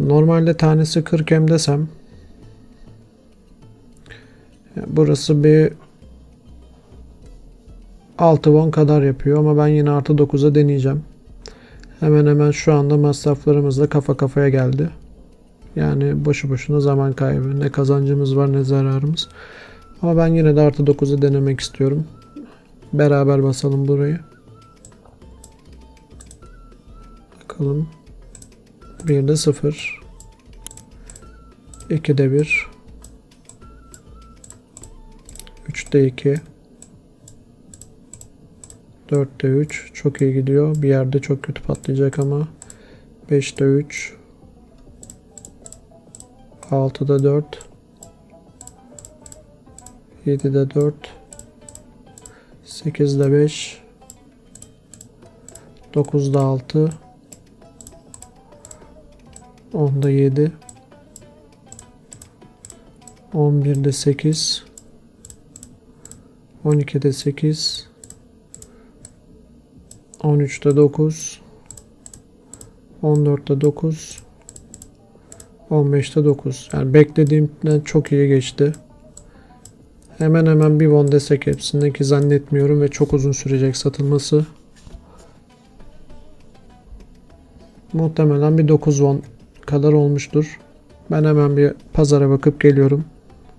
Normalde tanesi 40 M desem burası bir 6 won kadar yapıyor ama ben yine artı 9'a deneyeceğim. Hemen hemen şu anda masraflarımızla kafa kafaya geldi. Yani boşu boşuna zaman kaybı. Ne kazancımız var ne zararımız. Ama ben yine de artı 9'u denemek istiyorum. Beraber basalım burayı. Bakalım. 1'de 0. 2'de 1. 3'te 2. 4'te 3. Çok iyi gidiyor. Bir yerde çok kötü patlayacak ama. 5'te 3. 6'da 4. 7'de 4. 8'de 5. 9'da 6. 10'da 7. 11'de 8. 12'de 8. 13'te 9. 14'te 9. 15'te 9. Yani beklediğimden çok iyi geçti. Hemen hemen bir won desek hepsinde ki zannetmiyorum ve çok uzun sürecek satılması. Muhtemelen bir 9 won kadar olmuştur. Ben hemen bir pazara bakıp geliyorum.